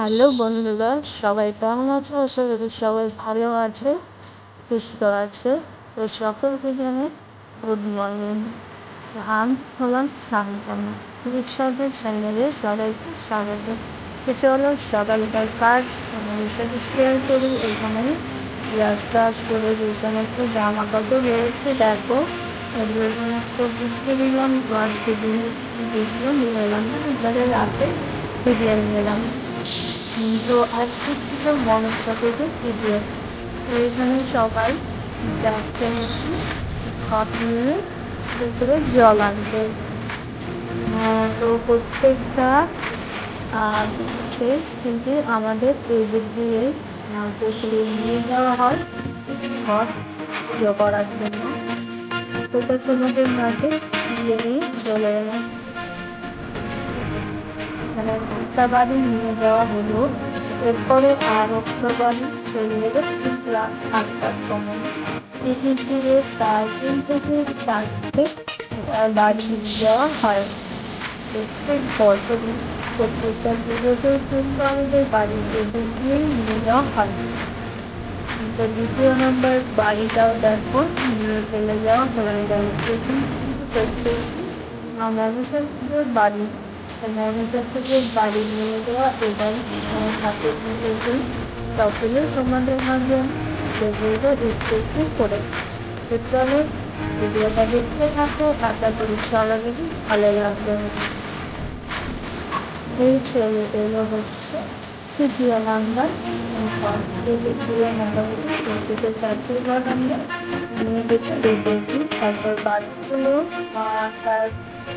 Hello বন্ধুরা, সবাই কেমন আছো? আশা করি সবাই ভালো আছে, সুস্থ আছে। তো সকলকে জানে গুড মর্নিং আমি হলাম স্বাগতম ঈশ্বরের চ্যানেলে সবাইকে স্বাগত। তো চলো সকালকার কাজ আমাদের সাথে শেয়ার করি। এখানে রাস্তা করে যে সমস্ত জামা কাপড় রয়েছে, দেখো। এগুলো সমস্ত গুছিয়ে দিলাম আজকে দিন দিয়েছিলাম নিয়ে এলাম রাতে ফিরিয়ে নিয়ে এলাম তো আজকে ছিল মনসা থেকে ভিডিও তো এখানে সবাই দেখতে হচ্ছে হাত নিয়ে পুকুরে জল আনতে। তো প্রত্যেকটা কিন্তু আমাদের এই দিক দিয়ে পুকুরে নিয়ে যাওয়া হয়, ঘর করার জন্য। সেটা তোমাদের মাঝে নিয়ে চলে এলাম মানে একটা বাড়ি নিয়ে যাওয়া হলো। এরপরে আর একটা বাড়ি চলে এলো ঠিক রাত আটটার সময় এদিক দিয়ে প্রায় তিন থেকে চারটে বাড়ি নিয়ে যাওয়া হয়। প্রত্যেক বছরই প্রত্যেকটা পুজোতে কিন্তু আমাদের বাড়িতে দিয়ে নিয়ে যাওয়া হয়। তো দ্বিতীয় নম্বর বাড়িটাও দেখো, নিয়ে চলে যাওয়া হয়ে গেল। প্রত্যেক আমাদের বাড়ি। মনিটর থেকে বাড়ি নিয়ে যাওয়া এবং হাতে নিয়ে তখনই তোমাদের মাঝে ভিডিওটা একটু একটু করে তো চলো ভিডিওটা দেখতে থাকো আশা করি সবারই ভালো লাগবে এই ছেলেগুলো হচ্ছে তারপর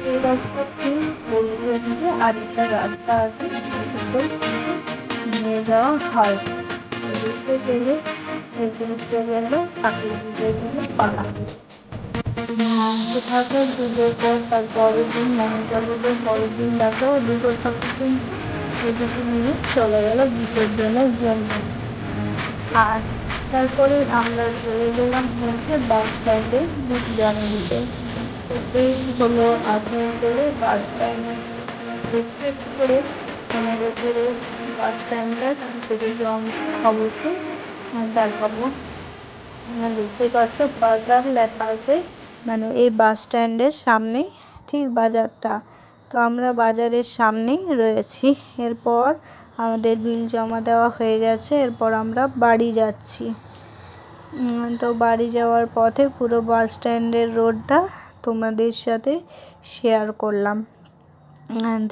এই রাস্তাটি বলবে যে আরেকটা রাস্তা আছে নিয়ে যাওয়া হয় দেখতে গেলে এগিয়ে গেল ঠাকুর পুজোর জন্য পালা ঠাকুর পুজোর পর তার দিন মমতা পরের দিন দেখো দুটো এদিকে নিয়ে চলে গেল বিসর্জনের জন্য আর তারপরে আমরা চলে গেলাম হচ্ছে বাস স্ট্যান্ডে বুক জানাতে এই হলো আসানসোলের বাস স্ট্যান্ড দেখতে করে আমাদের বাস স্ট্যান্ডটা থেকে অবশ্যই দেখাবো দেখতে পাচ্ছ বাজার লেখা আছে মানে এই বাস স্ট্যান্ডের সামনে, ঠিক বাজারটা। তো আমরা বাজারের সামনেই রয়েছি। এরপর আমাদের বিল জমা দেওয়া হয়ে গেছে। এরপর আমরা বাড়ি যাচ্ছি। তো বাড়ি যাওয়ার পথে পুরো বাস স্ট্যান্ডের রোডটা তোমাদের সাথে শেয়ার করলাম।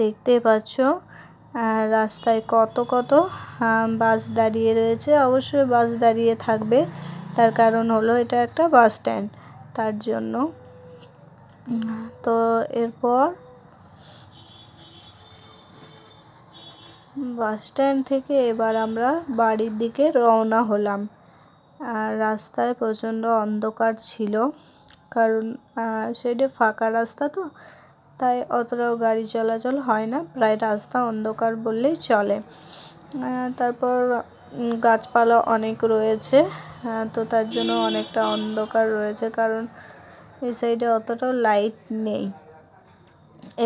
দেখতে পাচ্ছ রাস্তায় কত কত বাস দাঁড়িয়ে রয়েছে। অবশ্যই বাস দাঁড়িয়ে থাকবে। তার কারণ হলো এটা একটা বাস স্ট্যান্ড তার জন্য, তো এরপর বাস স্ট্যান্ড থেকে এবার আমরা বাড়ির দিকে রওনা হলাম। আর রাস্তায় প্রচণ্ড অন্ধকার ছিল। কারণ সেটা ফাঁকা রাস্তা তো, তাই অতটাও গাড়ি চলাচল হয় না, প্রায় রাস্তা অন্ধকার বললেই চলে। তারপর গাছপালা অনেক রয়েছে তো তার জন্য অনেকটা অন্ধকার রয়েছে, কারণ এই সাইডে অতটাও লাইট নেই।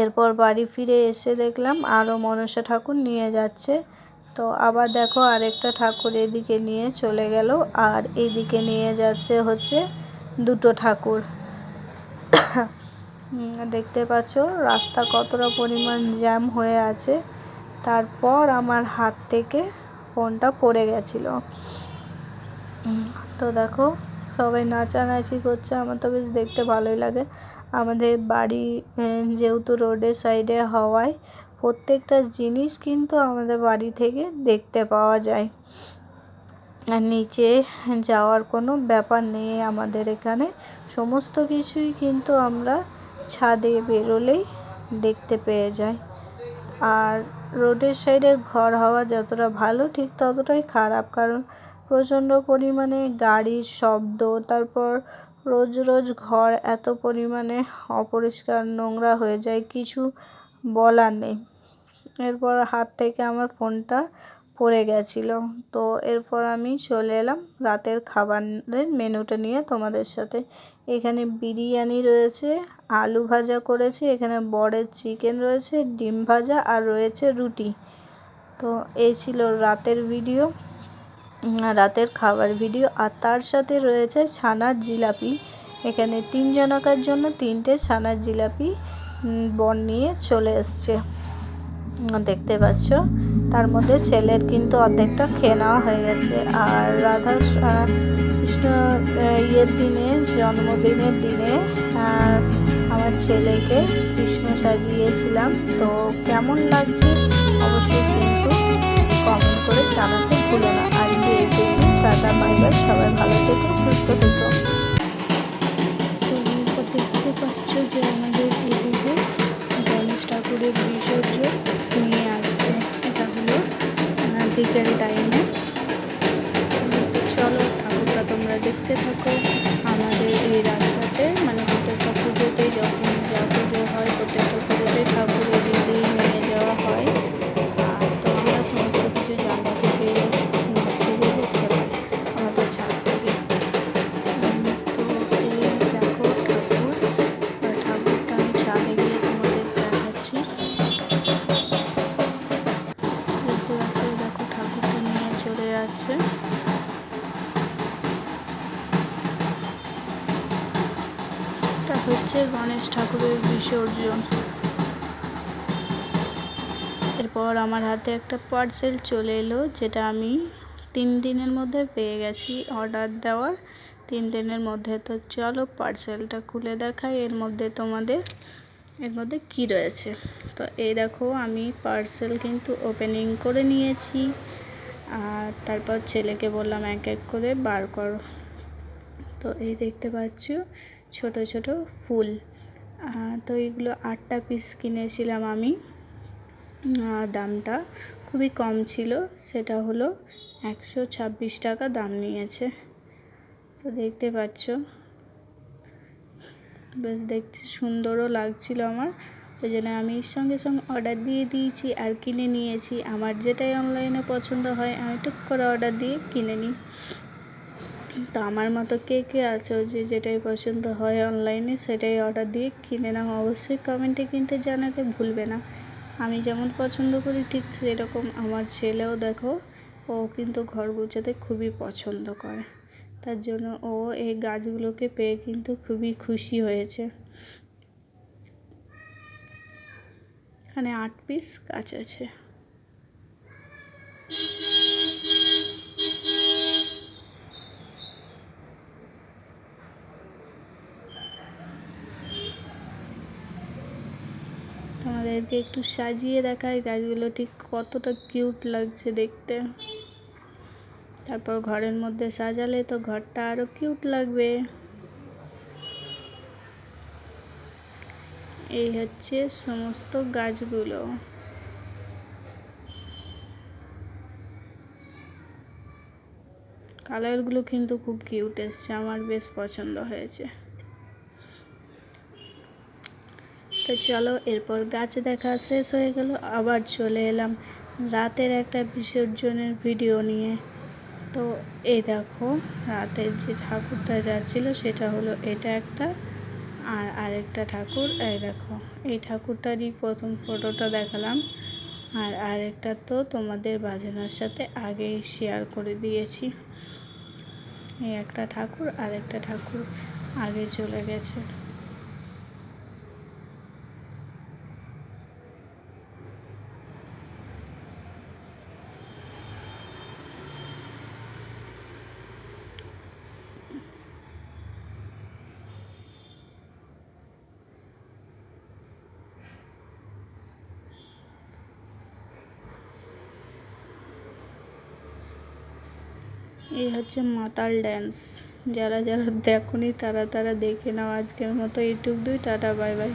এরপর বাড়ি ফিরে এসে দেখলাম আরও মনসা ঠাকুর নিয়ে যাচ্ছে, তো আবার দেখো আরেকটা ঠাকুর এদিকে নিয়ে চলে গেল, আর এদিকে নিয়ে যাচ্ছে হচ্ছে দুটো ঠাকুর। দেখতে পাচ্ছ, রাস্তা কতটা পরিমাণ জ্যাম হয়ে আছে। তারপর আমার হাত থেকে ফোনটা পড়ে গেছিল। তো দেখো, সবাই নাচানাচি করছে, আমার তো বেশ দেখতে ভালোই লাগে। আমাদের বাড়ি যেহেতু রোডের সাইডে হওয়ায়, প্রত্যেকটা জিনিস কিন্তু আমাদের বাড়ি থেকে দেখতে পাওয়া যায়। নিচে যাওয়ার কোনো ব্যাপার নেই আমাদের এখানে। সমস্ত কিছুই কিন্তু আমরা ছাদে বেরোলেই দেখতে পেয়ে যাই। আর রোডের সাইডে ঘর হওয়া যতটা ভালো, ঠিক ততটাই খারাপ। কারণ প্রচণ্ড পরিমাণে গাড়ির শব্দ, তারপর রোজ রোজ ঘর এত পরিমাণে অপরিষ্কার, নোংরা হয়ে যায়, কিছু বলার নেই। এরপর হাত থেকে আমার ফোনটা পড়ে গেছিল। তো এরপর আমি চলে এলাম রাতের খাবারের মেনুটা নিয়ে তোমাদের সাথে। এখানে বিরিয়ানি রয়েছে, আলু ভাজা করেছি, এখানে বড়ের চিকেন রয়েছে, ডিম ভাজা আর রয়েছে রুটি। তো এই ছিল রাতের ভিডিও রাতের খাবার ভিডিও। আর তার সাথে রয়েছে ছানার জিলাপি। এখানে তিন জনকার জন্য তিনটে ছানার জিলাপি বন নিয়ে চলে এসছে। দেখতে পাচ্ছ? মধ্যে ছেলের কিন্তু অর্ধেকটা খেয়ে নেওয়া হয়ে গেছে। আর রাধা কৃষ্ণ ইয়ের দিনে, জন্মদিনের দিনে আমার ছেলেকে কৃষ্ণ সাজিয়েছিলাম। তো কেমন লাগছে অবশ্যই কিন্তু কমেন্ট করে জানাতে ভুলো না। আজকে এইটুকু টাটা বাই সবাই ভালো থেকো, সুস্থ থেকো। দেখাচ্ছি দেখতে পাচ্ছ দেখো ঠাকুরটা নিয়ে চলে যাচ্ছে। হচ্ছে গণেশ ঠাকুরের বিসর্জন। এরপর আমার হাতে একটা পার্সেল চলে এলো, যেটা আমি তিন দিনের মধ্যে পেয়ে গেছি অর্ডার দেওয়ার। তিন দিনের মধ্যে তো চলো পার্সেলটা খুলে দেখাই, এর মধ্যে তোমাদের এর মধ্যে কি রয়েছে? তো এই দেখো, আমি পার্সেল কিন্তু ওপেনিং করে নিয়েছি। আর তারপর ছেলেকে বললাম এক এক করে বার করো। তো এই দেখতে পাচ্ছ, ছোট ছোট ফুল। তো এইগুলো আটটা পিস কিনেছিলাম আমি। দামটা খুবই কম ছিল, সেটা হলো একশো ছাব্বিশ টাকা দাম নিয়েছে। তো দেখতে পাচ্ছ বেশ দেখতে সুন্দরও লাগছিল আমার। ওই জন্য আমি সঙ্গে সঙ্গে অর্ডার দিয়ে দিয়েছি আর কিনে নিয়েছি। আমার যেটাই অনলাইনে পছন্দ হয়, আমি টুক করে অর্ডার দিয়ে কিনে নিই। তো আমার মতো কে কে আছো যে যেটাই পছন্দ হয় অনলাইনে সেটাই অর্ডার দিয়ে কিনে নাও। অবশ্যই কমেন্টে কিন্তু জানাতে ভুলবে না। আমি যেমন পছন্দ করি, ঠিক সেরকম আমার ছেলেও দেখো, ও কিন্তু ঘর গুছাতে খুবই পছন্দ করে। তার জন্য ও এই গাছগুলোকে পেয়ে কিন্তু খুবই খুশি হয়েছে। এখানে আট পিস গাছ আছে। তোমাদেরকে একটু সাজিয়ে দেখাই গাছগুলো ঠিক কতটা কিউট লাগছে দেখতে। তারপর ঘরের মধ্যে সাজালে তো ঘরটা আরও কিউট লাগবে। এই হচ্ছে সমস্ত গাছগুলো। কালারগুলো কিন্তু খুব কিউট এসছে, আমার বেশ পছন্দ হয়েছে। তো চলো, এরপর গাছ দেখা শেষ হয়ে গেল, আবার চলে এলাম রাতের একটা বিসর্জনের ভিডিও নিয়ে। তো এই দেখো, রাতের যে ঠাকুরটা যাচ্ছিল সেটা হলো এটা একটা আর আরেকটা ঠাকুর, এই দেখো। এই ঠাকুরটারই প্রথম ফটোটা দেখালাম আর আরেকটা তো তোমাদের বাজনার সাথে আগেই শেয়ার করে দিয়েছি। এই একটা ঠাকুর, আরেকটা ঠাকুর আগে চলে গেছে। এই হচ্ছে মাতাল ড্যান্স যারা যারা দেখনি, তারা তারা দেখে নাও আজকের মতো। ইউটিউব দুই, টাটা, বাই বাই।